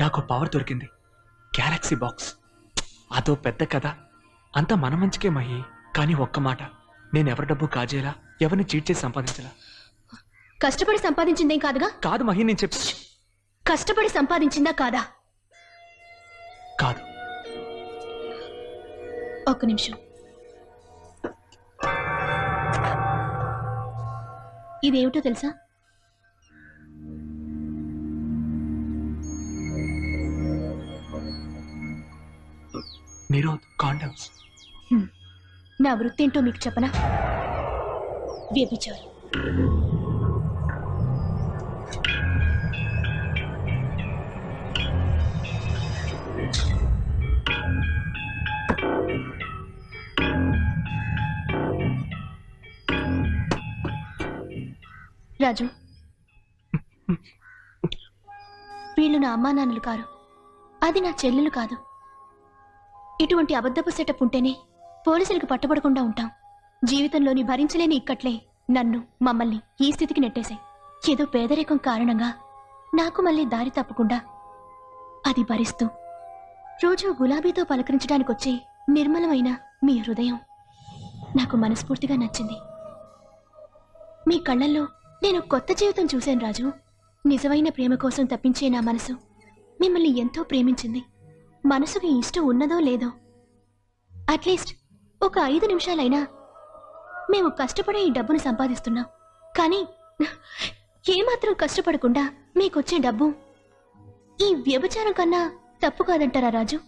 నాకు పవర్ దొరికింది. Galaxy box అదో పెద్ద కథ. అంతా మన మంచికే మహి. కానీ ఒక్క మాట. నేను ఎవరి డబ్బు కాజేలా ఎవరిని చీట్ చేసి సంపాదించలా? కష్టపడి సంపాదించిందేం కాదుగా? కాదు మహి నేను చెప్పి కష్టపడి సంపాదించిందా కాదా? కాదు. ఒక్క నిమిషం. ఇదేమిటో తెలుసా? నిరోధ్ కాండమ్స్ నా వృత్తి ఏంటో మీకు చెప్పనా? వ్యభిచారం. రాజు. వీళ్ళు నా అమ్మా నాన్నలు కారు. అది నా చెల్లెలు కాదు. ఇటువంటి అబద్ధపు సెటప్ ఉంటేనే పోలీసులకు పట్టబడకుండా ఉంటాం. జీవితంలోని భరించలేని ఇక్కట్లే నన్ను మమ్మల్ని ఈ స్థితికి నెట్టేశాయి. ఏదో పేదరికం కారణంగా నాకు మళ్ళీ దారి తప్పకుండా అది భరిస్తూ రోజు గులాబీతో పలకరించడానికి వచ్చే నిర్మలమైన మీ హృదయం నాకు మనస్ఫూర్తిగా నచ్చింది. మీ కళ్ళల్లో నేను కొత్త జీవితం చూశాను రాజు. నిజమైన ప్రేమ కోసం తప్పించే నా మనసు మిమ్మల్ని ఎంతో ప్రేమించింది. మనసుకి ఇష్టం ఉన్నదో లేదో. అట్లీస్ట్ ఒక ఐదు నిమిషాలైనా మేము కష్టపడే ఈ డబ్బును సంపాదిస్తున్నాం. కానీ ఏమాత్రం కష్టపడకుండా మీకొచ్చే డబ్బు ఈ వ్యభిచారం కన్నా తప్పు కాదంటారా రాజు?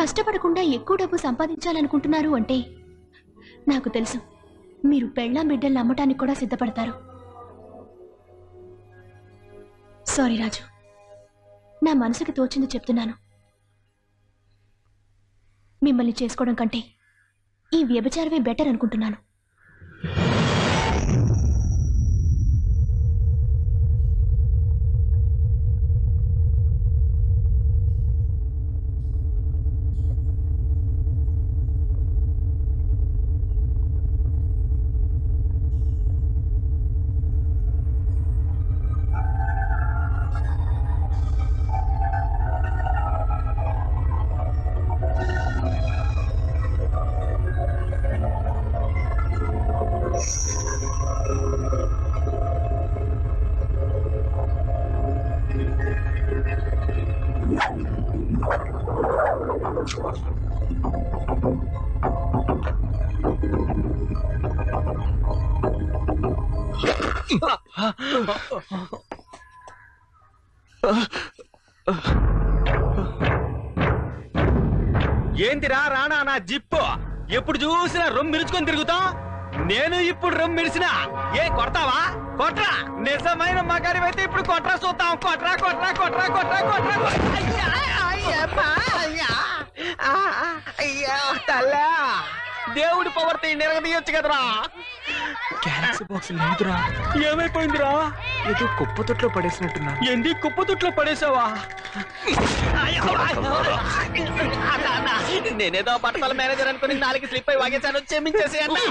కష్టపడకుండా ఎక్కువ డబ్బు సంపాదించాలనుకుంటున్నారు అంటే నాకు తెలుసు. మీరు పెళ్ళాం బిడ్డల్ని అమ్మటానికి కూడా సిద్ధపడతారు. సారీ రాజు. నా మనసుకి తోచింది చెప్తున్నాను. మిమ్మల్ని చేసుకోవడం కంటే ఈ వ్యభిచారమే బెటర్ అనుకుంటున్నాను. ఏంటిరా రాణా నా జిప్పు? ఎప్పుడు చూసినా రొమ్ము మిరుచుకొని తిరుగుతాం? నేను ఇప్పుడు రొమ్ము మిరిసినా ఏ కొడతావా? కొట్రా. నిజమైన మగాడివైతే ఇప్పుడు కొట్రా చూద్దాం. కొట్రా కొట్రా కొట్రా కొట్రా కొట్రా. అయ్యా, అయ్యా. అయ్యా తల్లా. దేవుడి పవర్తో నిరగదీయొచ్చు కదరా. గ్యాలక్సీ బాక్స్ లేదురా. ఏమైపోయిందిరా? ఏదో కుప్ప తొట్లో పడేసినట్టున్నా. ఎండి కుప్పతుట్లో పడేసావా నేనేదో పట్టణాల మేనేజర్ అనుకుని నాలుగు స్లిప్ అయి వాగేశాను క్షమించేసి చేతులు?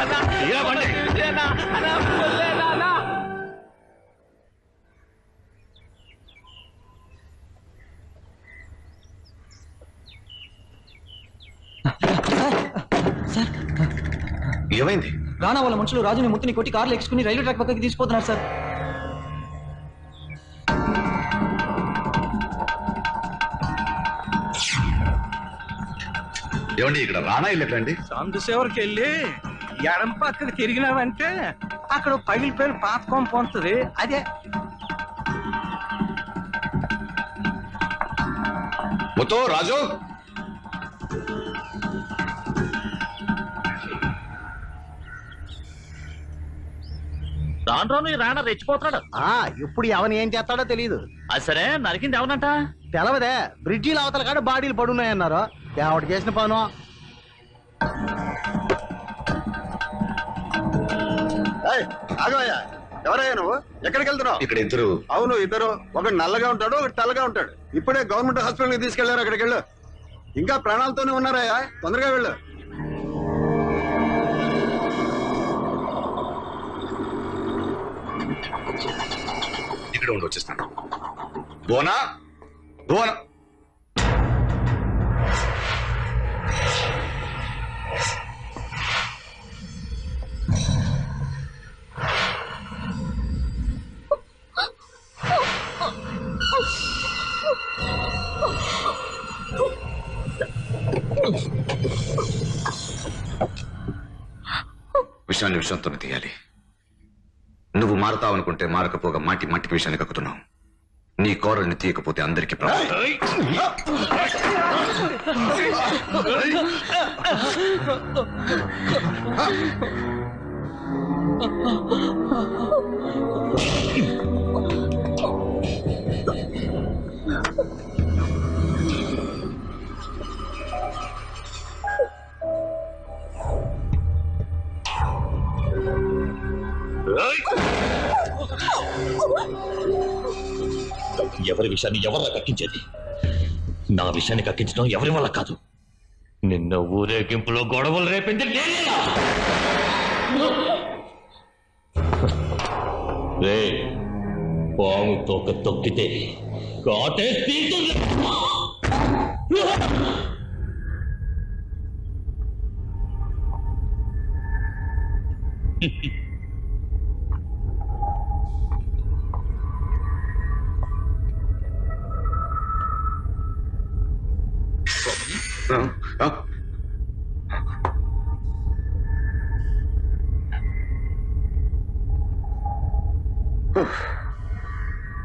అన్న, ఏమైంది? రానా వాళ్ళ మనుషులు రాజుని ముత్తుని కొట్టి కార్లు ఎక్కించుకుని రైల్వే ట్రాక్ పక్కకి తీసుకుపోతున్నారు సార్. ఏమండి ఇక్కడ రానా ఇల్లెక్కడండి సందుసేవరికి వెళ్ళి ఎడం పక్కకి తిరిగినావంటే అక్కడ పగిలిపోయిన పాత కొంప ఉంటుంది అదే. ముతో రాజు? రాను రాను ఈ రాణా రెచ్చిపోతున్నాడు ఆ ఇప్పుడు ఎవని ఏం చేస్తాడో తెలియదు అది సరే నరికింది ఎవనంట తెలవదే బ్రిడ్జిల అవతల కాడ బాడీలు పడున్నాయన్నారు. ఎవడు చేసిన పను. ఎవరయ్యా నువ్వు? ఎక్కడికి వెళ్తున్నావు? ఇక్కడ ఇద్దరు. అవును ఇద్దరు. ఒకడు నల్లగా ఉంటాడు ఒకటి తెల్లగా ఉంటాడు. ఇప్పుడే గవర్నమెంట్ హాస్పిటల్కి తీసుకెళ్ళారు అక్కడికి వెళ్ళు. ఇంకా ప్రాణాలతోనే ఉన్నారయ్యా. తొందరగా వెళ్ళు. ఇక్కడ ఉండి వచ్చేస్తాను. బోనా? బోనా? విషయాన్ని విషయంతోనే తీయాలి. నువ్వు మారతావనుకుంటే మారకపోగా మాటి మట్టికి విషయాన్ని కక్కుతున్నావు నీ కోరల్ని తీయకపోతే అందరికి ప్రమాదం. విషయాన్ని ఎవరు కక్కించేది నా విషయాన్ని కక్కించడం ఎవరి వల్ల కాదు నిన్న ఊరేగింపులో గొడవలు రేపింది నేనేనా? రే పాము తోక తొక్కితే కాటేసి తీస్తుంది.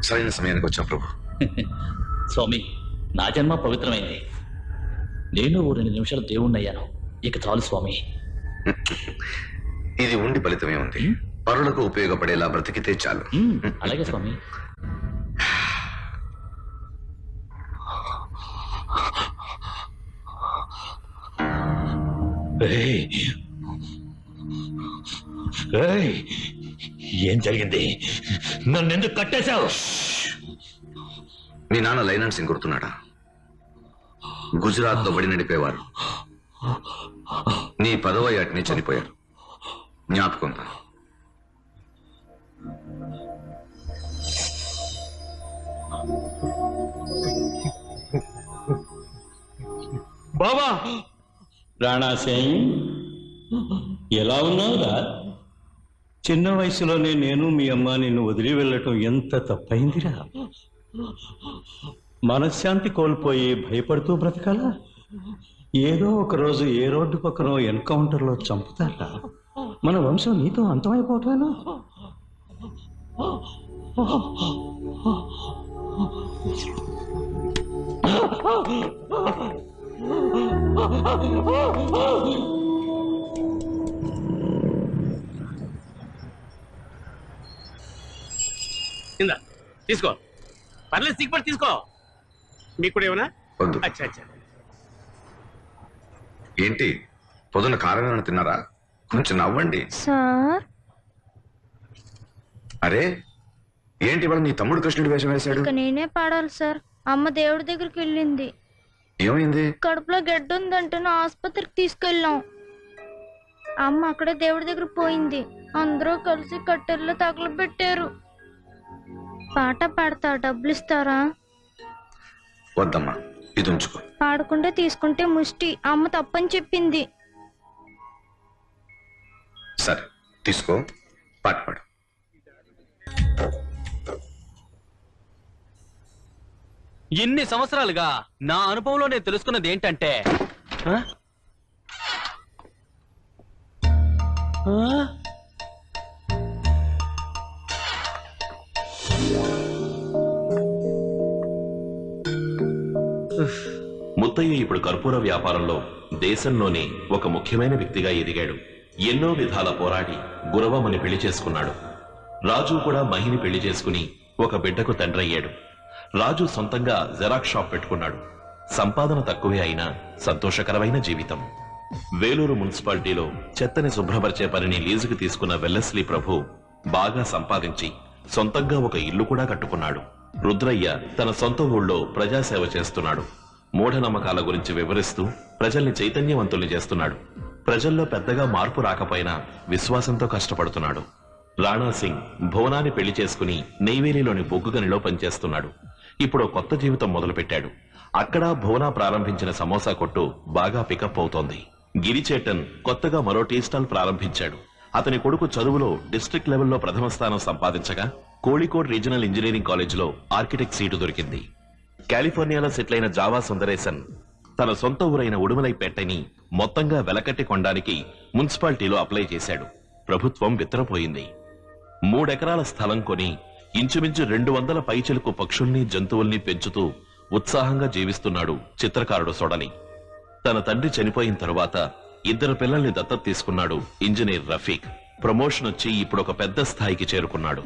సరైన సమయానికి వచ్చాం ప్రభు. స్వామి నా జన్మ పవిత్రమైంది. నేను ఓ రెండు నిమిషాలు దేవుణ్ణయ్యాను ఇక చాలు స్వామి. ఇది ఉండి ఫలితమే ఉంది. పరులకు ఉపయోగపడేలా బ్రతికితే చాలు. అలాగే స్వామి. ఏం జరిగింది? నన్ను ఎందుకు కట్టేశావు? మీ నాన్న లైనన్ సింగ్ గుర్తున్నాడా గుజరాత్లో బడి నడిపేవారు. నీ పదవ ఏటనే చనిపోయారు. జ్ఞాపకం? బాబా రాణా ఎలా ఉన్నావురా చిన్న వయసులోనే నేను మీ అమ్మ నిన్ను వదిలి వెళ్ళటం ఎంత తప్పైందిరా? మనశ్శాంతి కోల్పోయి భయపడుతూ బ్రతకాలా? ఏదో ఒక రోజు ఏ రోడ్డు పక్కన ఎన్కౌంటర్లో చంపుతారా? మన వంశం నీతో అంతమైపోవటమేనా? కింద తీసుకో. పర్లేదు సిగ్గుపడి తీసుకో. మీకు కూడా ఏమన్నా వద్దు. అచ్చా అచ్చా. ఏంటి? పొద్దున కారణం తిన్నారా? కొంచెం నవ్వండి. సార్? అరే ఏంటి ఇవాళ నీ తమ్ముడు కృష్ణుడు వేషం వేశాడు? ఇక నేనే పాడాలి సార్. అమ్మ దేవుడి దగ్గరికి వెళ్ళింది. ఏమైంది? కడుపులో గడ్డ ఉందంటే ఆసుపత్రికి తీసుకెళ్ళాం. అమ్మ అక్కడే దేవుడి దగ్గర పోయింది. అందరూ కలిసి కట్టెల్లో తగలబెట్టారు పాట పాడతా డబ్బులు ఇస్తారా? వద్దమ్మా ఇది ఉంచుకో. పాడకుంటే తీసుకుంటే ముష్టి. అమ్మ తప్పని చెప్పింది. సరే తీసుకో. పాట పాడు. ఇన్ని సంవత్సరాలుగా నా అనుభవంలో నేను తెలుసుకున్నది ఏంటంటే ముత్తయ్య ఇప్పుడు కర్పూర వ్యాపారంలో దేశంలోనే ఒక ముఖ్యమైన వ్యక్తిగా ఎదిగాడు. ఎన్నో విధాల పోరాడి గురవమ్మని పెళ్ళి చేసుకున్నాడు. రాజు కూడా మహిని పెళ్ళి చేసుకుని ఒక బిడ్డకు తండ్రయ్యాడు. రాజు సొంతంగా జెరాక్స్ షాప్ పెట్టుకున్నాడు. సంపాదన తక్కువే అయినా సంతోషకరమైన జీవితం. వేలూరు మున్సిపాలిటీలో చెత్తని శుభ్రపరిచే పనిని లీజుకు తీసుకున్న వెల్లస్లీ ప్రభు బాగా సంపాదించి సొంతంగా ఒక ఇల్లు కూడా కట్టుకున్నాడు. రుద్రయ్య తన సొంత ఊళ్ళో ప్రజాసేవ చేస్తున్నాడు. మూఢనమ్మకాల గురించి వివరిస్తూ ప్రజల్ని చైతన్యవంతుల్ని చేస్తున్నాడు. ప్రజల్లో పెద్దగా మార్పు రాకపోయినా విశ్వాసంతో కష్టపడుతున్నాడు. రాణా సింగ్ భువనాన్ని పెళ్ళి చేసుకుని నెయ్వేలిలోని బొగ్గు గనిలో పనిచేస్తున్నాడు. ఇప్పుడు కొత్త జీవితం మొదలుపెట్టాడు. అక్కడ భువన ప్రారంభించిన సమోసా కొట్టు బాగా పికప్ అవుతోంది. గిరిచేటన్ కొత్తగా మరో టీ స్టాల్ ప్రారంభించాడు. అతని కొడుకు చదువులో డిస్ట్రిక్ట్ లెవెల్లో ప్రథమ స్థానం సంపాదించగా కోళికోడ్ రీజనల్ ఇంజనీరింగ్ కాలేజీలో ఆర్కిటెక్ట్ సీటు దొరికింది. కాలిఫోర్నియాలో సెటిల్ అయిన జావా సుందరేసన్ తన సొంత ఊరైన ఉడుమలైపేటని మొత్తంగా వెలకట్టి కొనడానికి మున్సిపాలిటీలో అప్లై చేశాడు. ప్రభుత్వం విత్తరపోయింది మూడెకరాల స్థలం కొని ఇంచుమించు రెండు వందల పైచెలకు పక్షుల్ని జంతువుల్ని పెంచుతూ ఉత్సాహంగా జీవిస్తున్నాడు చిత్రకారుడు సొడలి తన తండ్రి చనిపోయిన తరువాత ఇద్దరు పిల్లల్ని దత్తత తీసుకున్నాడు ఇంజనీర్ రఫీక్. ప్రమోషన్ వచ్చి ఇప్పుడు ఒక పెద్ద స్థాయికి చేరుకున్నాడు.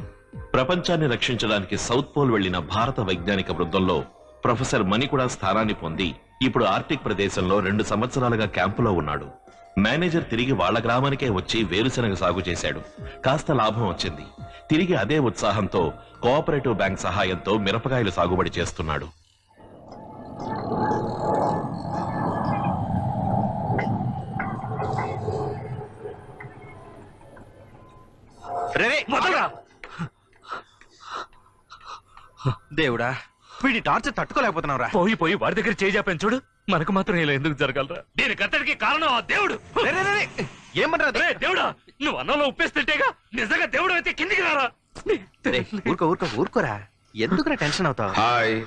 ప్రపంచాన్ని రక్షించడానికి సౌత్ పోల్ వెళ్ళిన భారత వైజ్ఞానిక బృందంలో ప్రొఫెసర్ మణి కూడా స్థానాన్ని పొంది ఇప్పుడు ఆర్టిక్ ప్రదేశంలో రెండు సంవత్సరాలుగా క్యాంపులో ఉన్నాడు. మేనేజర్ తిరిగి వాళ్ళ గ్రామానికే వచ్చి వేరుశనగ సాగు చేశాడు. కాస్త లాభం వచ్చింది. తిరిగి అదే ఉత్సాహంతో కోఆపరేటివ్ బ్యాంక్ సహాయంతో మిరపకాయలు సాగుబడి చేస్తున్నాడు. దేవుడా వీడి టార్చర్ తట్టుకోలేకపోతున్నావురా. పోయి పోయి వాడి దగ్గర చేజాపాను చూడు. మనకు మాత్రం ఇలా ఎందుకు జరగలరా? దీనికి అంతటికి కారణం ఆ దేవుడు. రే, రే, రే, రే. రే దేవుడా నువ్వు అన్నంలో ఉప్పేస్తుంటేగా నిజంగా దేవుడు అయితే కిందికి రారా? రే, ఊరుకో ఊరుకో ఊరుకోరా. ఎందుకురా టెన్షన్ అవుతావు? హాయ్.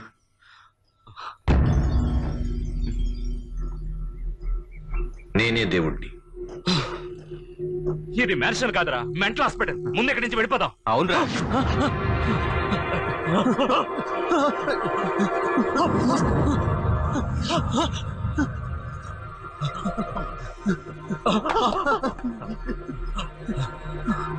నేనే దేవుణ్ణి. ఇది మ్యాన్షన్ కాదురా మెంటల్ హాస్పిటల్. ముందు ఇక్కడి నుంచి వెళ్ళిపోదాం. అవునరా. あっ。